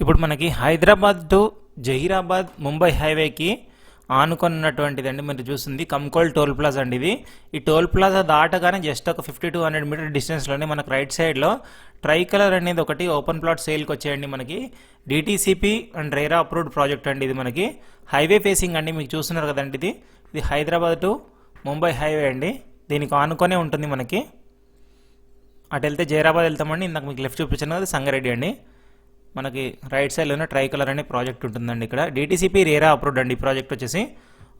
ఇప్పుడు మనకి హైదరాబాద్ టు జహీరాబాద్ ముంబై హైవేకి ఆనుకున్నటువంటిదండి మీరు చూస్తుంది కంకోల్ టోల్ ప్లాజా అండి ఇది. ఈ టోల్ ప్లాజా దాటగానే జస్ట్ ఒక ఫిఫ్టీ టూ హండ్రెడ్ మీటర్ డిస్టెన్స్లోనే మనకు రైట్ సైడ్లో ట్రై కలర్ అనేది ఒకటి ఓపెన్ ప్లాట్ సేల్కి వచ్చేయండి మనకి. DTCP and RERA approved project అండి ఇది మనకి. హైవే ఫేసింగ్ అండి మీకు చూస్తున్నారు కదండి ఇది. ఇది హైదరాబాద్ టు ముంబై హైవే అండి. దీనికి ఆనుకొనే ఉంటుంది మనకి. అటు వెళ్తే జైరాబాద్ వెళ్తామండి. ఇందాక మీకు లెఫ్ట్ చూపించాను కదా సంగారెడ్డి అండి. మనకి రైట్ సైడ్లోనే ట్రై కలర్ అనే ప్రాజెక్ట్ ఉంటుందండి ఇక్కడ. డిటీసీపీ రేరా అప్రూవ్డ్ అండి ఈ ప్రాజెక్ట్ వచ్చేసి.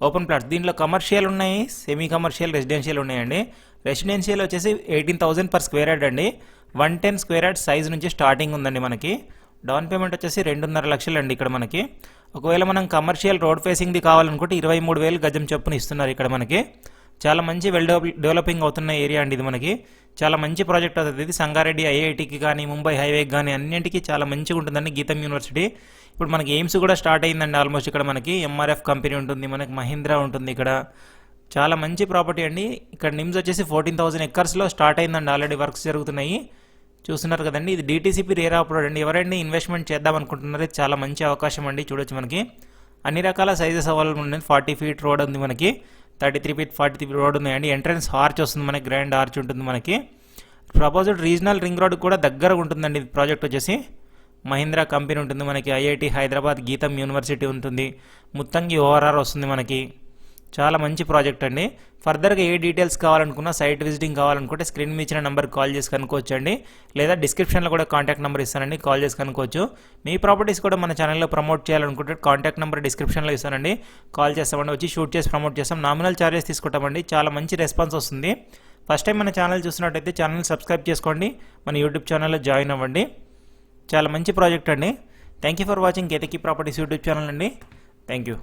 ఓపెన్ ప్లాట్స్ దీంట్లో కమర్షియల్ ఉన్నాయి సెమీ కమర్షియల్ రెసిడెన్షియల్ ఉన్నాయండి. రెసిడెన్షియల్ వచ్చేసి eighteen thousand per square yard అండి. One ten square yard size నుంచి స్టార్టింగ్ ఉందండి మనకి. డౌన్ పేమెంట్ వచ్చేసి రెండున్నర లక్షలు అండి ఇక్కడ మనకి. ఒకవేళ మనం కమర్షియల్ రోడ్ ఫేసింగ్ది కావాలనుకుంటే ఇరవై మూడు వేలు గజం చొప్పున ఇస్తున్నారు ఇక్కడ మనకి. చాలా మంచి వెల్ డెవలపింగ్ అవుతున్న ఏరియా అండి ఇది మనకి. చాలా మంచి ప్రాజెక్ట్ అవుతుంది ఇది సంగారెడ్డి ఐఐటికి కానీ ముంబై హైవేకి కానీ అన్నింటికి చాలా మంచిగా ఉంటుందండి గీతం యూనివర్సిటీ ఇప్పుడు మనకి ఎయిమ్స్ కూడా స్టార్ట్ అయిందండి ఆల్మోస్ట్ ఇక్కడ మనకి. ఎంఆర్ఎఫ్ కంపెనీ ఉంటుంది మనకి మహీంద్రా ఉంటుంది ఇక్కడ. చాలా మంచి ప్రాపర్టీ అండి. ఇక్కడ నిమ్స్ వచ్చేసి ఫోర్టీన్ థౌసండ్ ఎకర్స్లో స్టార్ట్ అయిందండి ఆల్రెడీ వర్క్స్ జరుగుతున్నాయి. చూస్తున్నారు కదండి ఇది డీటీసీపీ రేరా అప్లోడ్ అండి. ఎవరైనా ఇన్వెస్ట్మెంట్ చేద్దాం అనుకుంటున్నారో చాలా మంచి అవకాశం అండి చూడొచ్చు మనకి. అన్ని రకాల సైజెస్ అవైలబుల్ ఉంది ఫార్టీ ఫీట్ రోడ్ ఉంది మనకి. Thirty three feet forty three road ఉన్నాయండి. ఎంట్రన్స్ ఆర్చ్ వస్తుంది మనకి గ్రాండ్ ఆర్చ్ ఉంటుంది మనకి. ప్రపోజ్డ్ రీజనల్ రింగ్ రోడ్ కూడా దగ్గర ఉంటుందండి ప్రాజెక్ట్ వచ్చేసి. మహీంద్రా కంపెనీ ఉంటుంది మనకి ఐఐటి హైదరాబాద్ గీతం యూనివర్సిటీ ఉంటుంది. ముత్తంగి ఓఆర్ఆర్ వస్తుంది మనకి. చాలా మంచి ప్రాజెక్ట్ అండి. ఫర్దర్గా ఏ డీటెయిల్స్ కావాలనుకున్నా సైట్ విజిటింగ్ కావాలనుకుంటే స్క్రీన్ మీద ఇచ్చిన నెంబర్ కాల్ చేసి కనుక్కోవచ్చు అండి లేదా డిస్క్రిప్షన్లో కూడా కాంటాక్ట్ నెంబర్ ఇస్తానండి కాల్ చేసి కనుక్కోవచ్చు. మీ ప్రాపర్టీస్ కూడా మన ఛానల్లో ప్రమోట్ చేయాలనుకుంటే కాంటాక్ట్ నెంబర్ డిస్క్రిప్షన్లో ఇస్తానండి. కాల్ చేస్తామండి వచ్చి షూట్ చేసి ప్రమోట్ చేస్తాం. నామినల్ ఛార్జెస్ తీసుకుంటామండి. చాలా మంచి రెస్పాన్స్ వస్తుంది. ఫస్ట్ టైం మన ఛానల్ చూసినట్టయితే ఛానల్ సబ్స్క్రైబ్ చేసుకోండి. మన యూట్యూబ్ ఛానల్లో జాయిన్ అవ్వండి. చాలా మంచి ప్రాజెక్ట్ అండి. Thank you for watching Ketaki properties YouTube channel అండి. Thank you